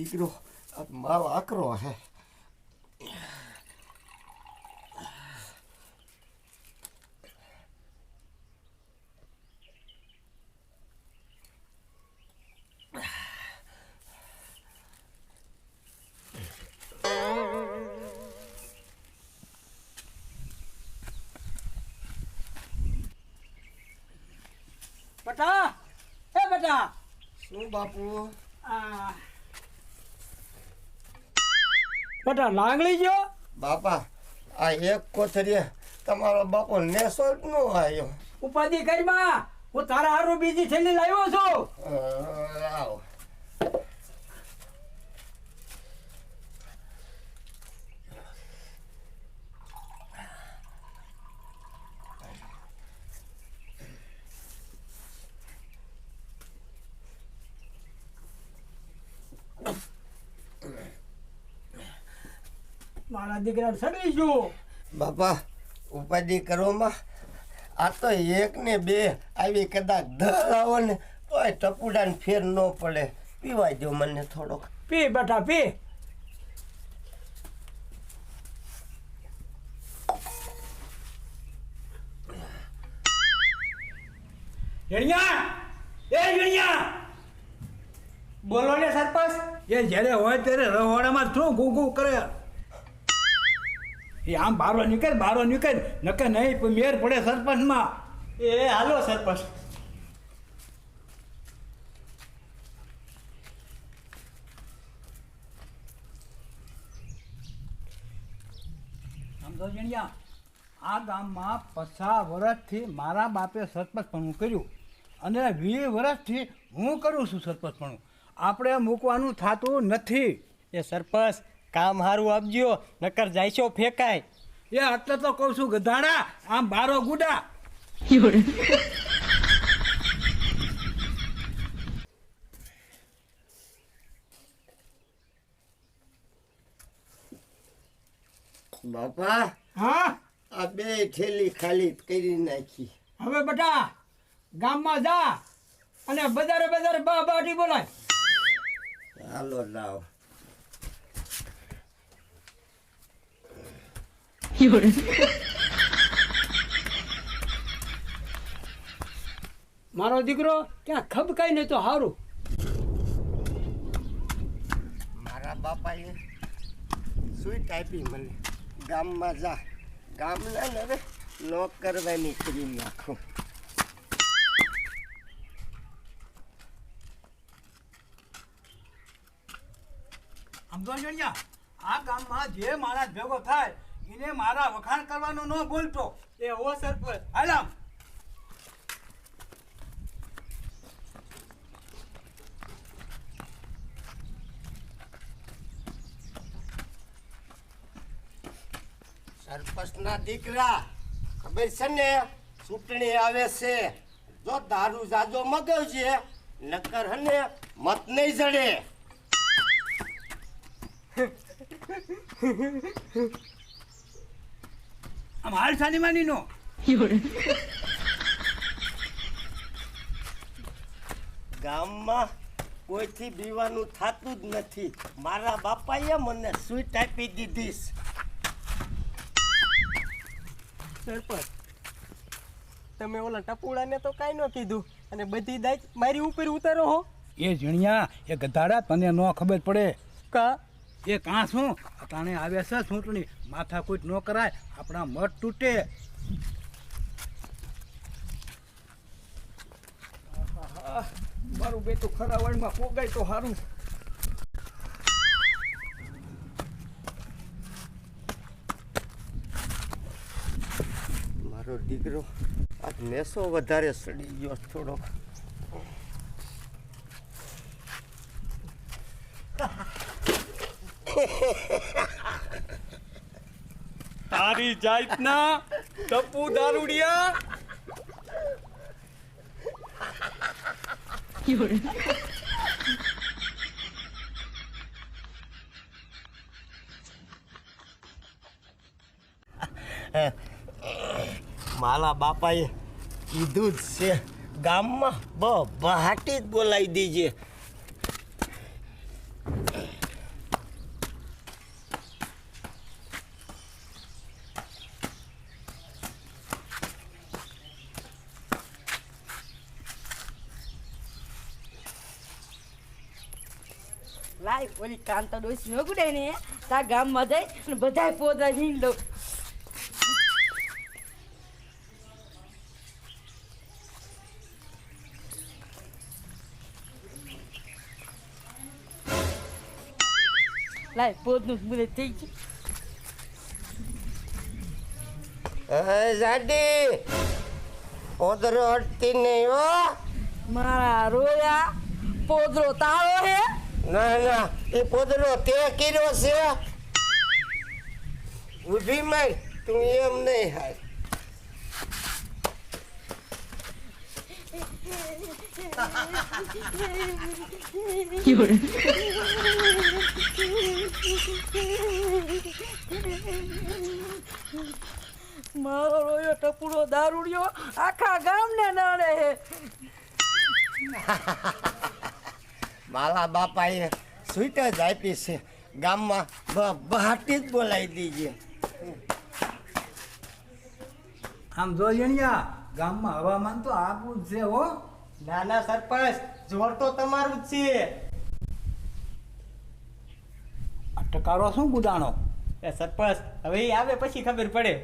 દીકરો મારો આકરો હે. બટા એ બટા. શું બાપુ? આ બટા લાંગળી ગયો? બાપા આ એક કોથરીએ તમારો બાપો નેસો જ નો આવ્યો ઉપાધિ કરીમાં હું તારા હારું બીજી થેલી લાવ્યો છું. અ, મારા દીકરા સડી ગયો. બાપા ઉપાધિ કરવામાં આ તો એક ને બે આવી કદાચ દર આવો ને તોય ટપુડાને ફેર ન પડે. પીવા દો મને થોડોક. પી બેટા પી. એ બોલો ને સરપંચ. એ જ્યારે હોય ત્યારે રવાડામાં શું ઘૂ કરે? એ આમ બારો નીકળ બારો નીકળ. નકે નહીં મેર પડે સરપંચમાં. એ હાલો સરપંચ. સમજો આ ગામમાં પચાસ વર્ષથી મારા બાપે સરપંચપણું કર્યું. અને વીસ વર્ષથી હું કરું છું સરપંચપણું. આપણે મૂકવાનું થતું નથી. એ સરપંચ કામ સારું આપજો નકર જાયશો ફેંકાય. એ એટલે તો કહું છું ગધાડા આમ બારો ગુડા. બાપા હા? આ બે થેલી ખાલી કરી નાખી. હવે બટા ગામમાં જા અને બજારે બજારે બા બાટી બોલાય. હાલો લાવ. મારો દીકરો ક્યાં ખબકાય નહીં તો સારું મારા બાપાએ સુઈ ટાઈપી મને. ગામમાં જા. ગામના ને હવે લોક કરવાની કરી નાખો. આમ તો આ ગામમાં જે માણસ ભેગો થાય એને મારા વખાણ કરવાનો ન બોલતો. એ હો સરપંચ. હાલ. આમ સરપંચના દીકરા ખબર છે ને? ચૂંટણી આવે છે. જો દારૂ જાજો મગાવજે નકર હને મત નહીં જડે. આમ હાલ સાની માની નો ગામમાં કોઈથી બીવાનું થતું જ નથી. મારા બાપાએ મને સ્વીટ આપી દીધી સરપંચ તમે ઓલા ટપુડાને તો કાંઈ ન કીધું. અને બધી દાજ મારી ઉપર ઉતારો હો. એ જણિયા એ ગધાડા તને ન ખબર પડે. કા? એ કાં શું? અટાણે આવે છે ચૂંટણી. માથા કોઈ ન કરાય, આપણા મત તૂટે. મારું બેટું ખરા વળમાં પોગાય તો સારું મારો દીકરો આ નેસો વધારે સડી ગયો થોડો તારી જાતના ટપુ દારૂડિયા. મારા બાપાએ કીધું જ છે, ગામમાં બ બહાટી જ બોલાવી દીજે. લાય ઓલી કાંતા ડોસી ન ગુડે ને તા ગામમાં જઈ અને બધાય પોદરા હીન લઉં લાય પોદનું મુદે થઈ ગયું. જાડી ઓદરો હટતી નહીં હો. મારા રોયા પોદરો તાળો હે. ના ના, એ પોદરો તે કર્યો છે. ઊભી માર, તું એમ નહીં હાલ. મારો રોયો ટપુડો દારૂડિયો આખા ગામને નડે હે. મારા બાપાએ સ્વીટ જ આપી છે. ગામમાં બહાટી જ બોલાવી દીજે આમ જો જણિયા ગામમાં હવામાન તો આપવું જ છે હો. ના ના સરપંચ જોર તો તમારું જ છે. આ ટકારો શું ગુદાણો? એ સરપંચ હવે આવે પછી ખબર પડે.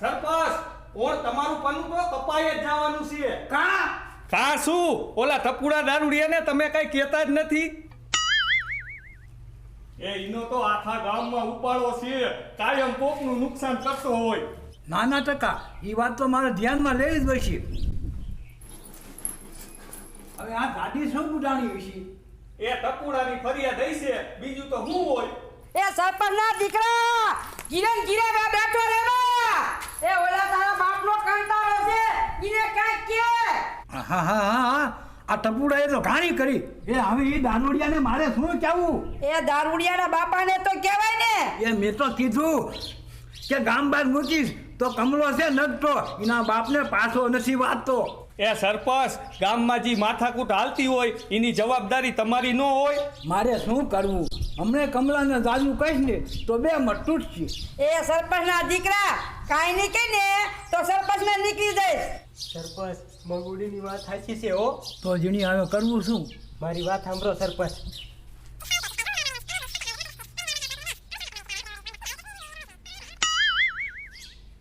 સરપંચ ઓર તમારું પન્નું તો કપાઈ જ જવાનું છે. કા? કા શું ઓલા થપુડા દારૂડિયાને તમે કઈ કહેતા જ નથી? એ ઈનો તો આખા ગામમાં ઉપાડો છે. કાયમ કોકનું નુકસાન કરતો હોય. નાના ટકા એ વાત તો મારે ધ્યાનમાં લેવી જ પડશે. હવે આ ગાડી શું ગુડાણી વિશે એ ટપુડાની ફરિયાદ થઈ છે બીજું તો શું હોય? એ સરપંચના દીકરા કિરણ ગીરે બે બેઠો રે બા એ ઓલા તારા બાપનો કંટાળો છે. ઈને કાઈ કે. હા હા હા આ ટપુડા એ તો ઘાણી કરી. એ હવે એ દાનોડિયાને મારે શું કહેવું? એ દારૂડિયાના બાપાને તો કહેવાય ને. એ મેં તો કીધું કે ગામ બાદ મૂકીશ તો કમલો છે નગતો. એના બાપને પાછો નથી વાંચતો. એ સરપંચ ગામમાં જે માથાકૂટ હાલતી હોય એની જવાબદારી તમારી ન હોય. મારે શું કરવું? અમને કમલાને દાદુ કહીશ ને તો બે મટતું જ છે એ સરપંચના દીકરા કાંઈ નહીં કે ને તો સરપંચને નીકળી જઈશ. સરપંચ મગુડીની વાત સાચી છે હો. તો જીણી હવે કરવું શું? મારી વાત સાંભળો સરપંચ.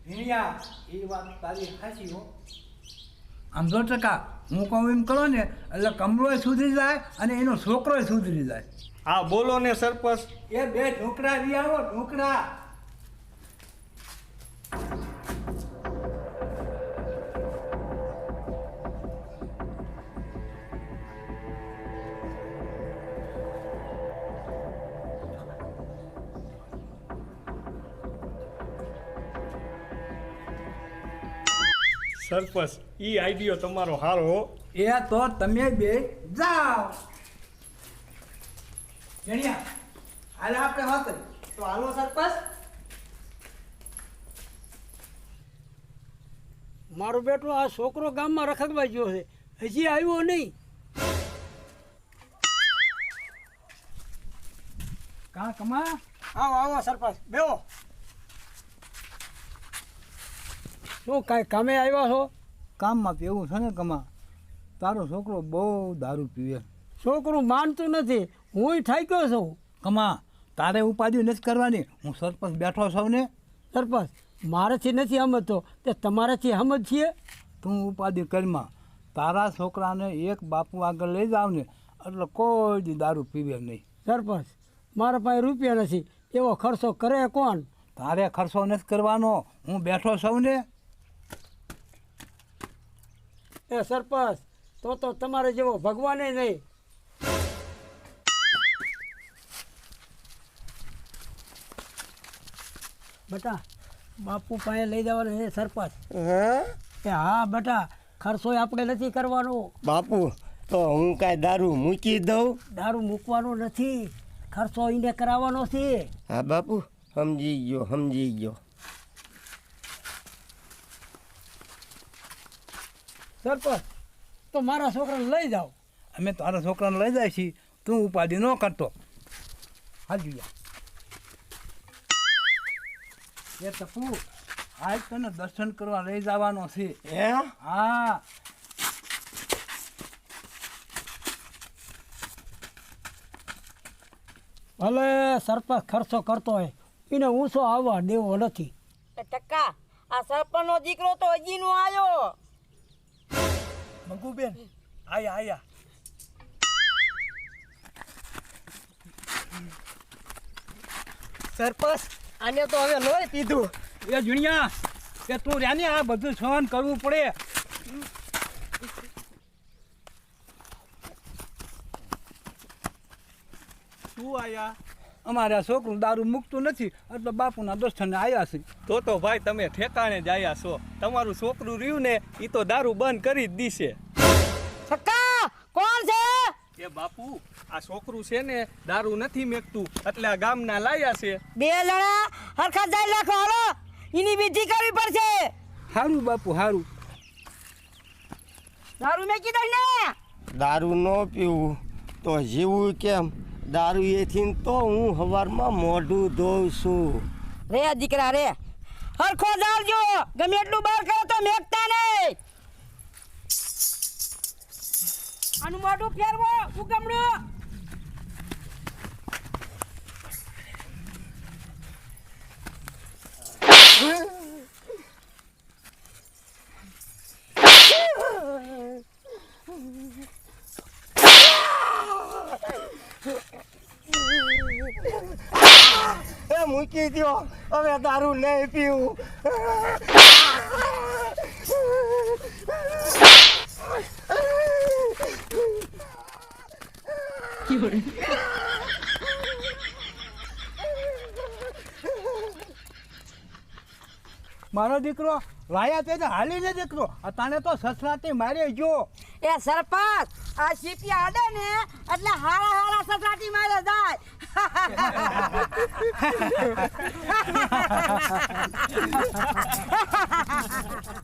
જીણિયા એ વાત તારી સાચી હો. આમ જો ટકા. હું કહું એમ કરો ને એટલે કમળોય સુધરી જાય અને એનો છોકરોય સુધરી જાય. હા બોલો ને સરપંચ. એ બે ઢોકળા લઈ આવો ઢોકળા. સરપંચ ઈ આઈડિયો તમારો હારો. એ તો તમે બે જાઓ. જણિયા હાલે આપણે વાત. તો હાલો સરપંચ મારો બેટો આ છોકરો ગામમાં રખડવા ગયો છે. હજી આવ્યો નહીં. કાં કમા? આવો આવો સરપંચ બેહો. શું કાંઈ કામે આવ્યા છો? કામમાં એવું છે ને કમા. તારો છોકરો બહુ દારૂ પીવે. છોકરું માનતું નથી. હું ગયો છું. કમા તારે ઉપાધિ નથી કરવાની. હું સરપંચ બેઠો છું ને. સરપંચ મારાથી નથી સમજતો તે તમારાથી સમજ છીએ તું ઉપાધિ કરીમાં. તારા છોકરાને એક બાપુ આગળ લઈ જાવ ને. એટલે કોઈ જ દારૂ પીવે નહીં. સરપંચ મારા પાસે રૂપિયા નથી. એવો ખર્ચો કરે કોણ? તારે ખર્ચો નથી કરવાનો. હું બેઠો છું ને. એ સરપંચ તો તો તમારે જેવો ભગવાને નહીં. બટા બાપુ પાસે લઈ જવાનો છે સરપંચ. કે હા બટા ખર્ચો આપણે નથી કરવાનો. બાપુ તો હું કાંઈ દારૂ મૂકી દઉં? દારૂ મૂકવાનો નથી. ખર્ચો એને કરાવવાનો છે. હા બાપુ સમજી ગયો સમજી ગયો. સરપંચ તો મારા છોકરાને લઈ જાઓ. અમે તારા છોકરાને લઈ જાય છીએ. તું ઉપાધિ ન કરતો. હાજી એ તપુ આજ તને દર્શન કરવા લઈ જવાનો છે. હે? હા. ભલે સરપંચ ખર્ચો કરતો હોય એને ઊંચો આવવા દેવો નથી. એ ટક્કા આ સરપંચનો દીકરો તો હજી નો આવ્યો. મંગુબેન આયા આયા. સરપંચ આને તો હવે લોહી પીધું. એ જુણિયા કે તું રહ્યા આ બધું સહન કરવું પડે. શું આયા. અમારે છોકરું દારૂ મૂકતું નથી એટલે બાપુના દોસ્તાને આવ્યા છે. તો તો ભાઈ તમે ઠેકાણે જ આવ્યા છો. તમારું છોકરું રહ્યું ને એ તો દારૂ બંધ કરી જ દીશે. કોણ છે? એ બાપુ આ છોકરું છે ને દારૂ નથી મેકતું એટલે આ ગામના લાયા છે. બે જણા હરખા જાય લાખો હાલો. એની બીજી કરવી પડશે. સારું બાપુ સારું દારૂ મેકી દઈ ને. દારૂ ન પીવું તો જીવું કેમ? દારૂ એથી તો હું હવારમાં મોઢું ધોઉં છું રે દીકરા રે હરખો જાળજો ગમે એટલું બહાર કરો તો મેકતા નહીં. આનું મોઢું ફેરવો ઉગમડું એ મૂકી દો હવે દારૂ નહીં પીવું. મારો દીકરો વાયા તે તો હાલીને દીકરો. તને તો સસરાથી મારી જો. એ સરપંચ, આ સીપી આડે ને એટલે હારા હારા સસરાટી મારે જાય. ハハハハハ!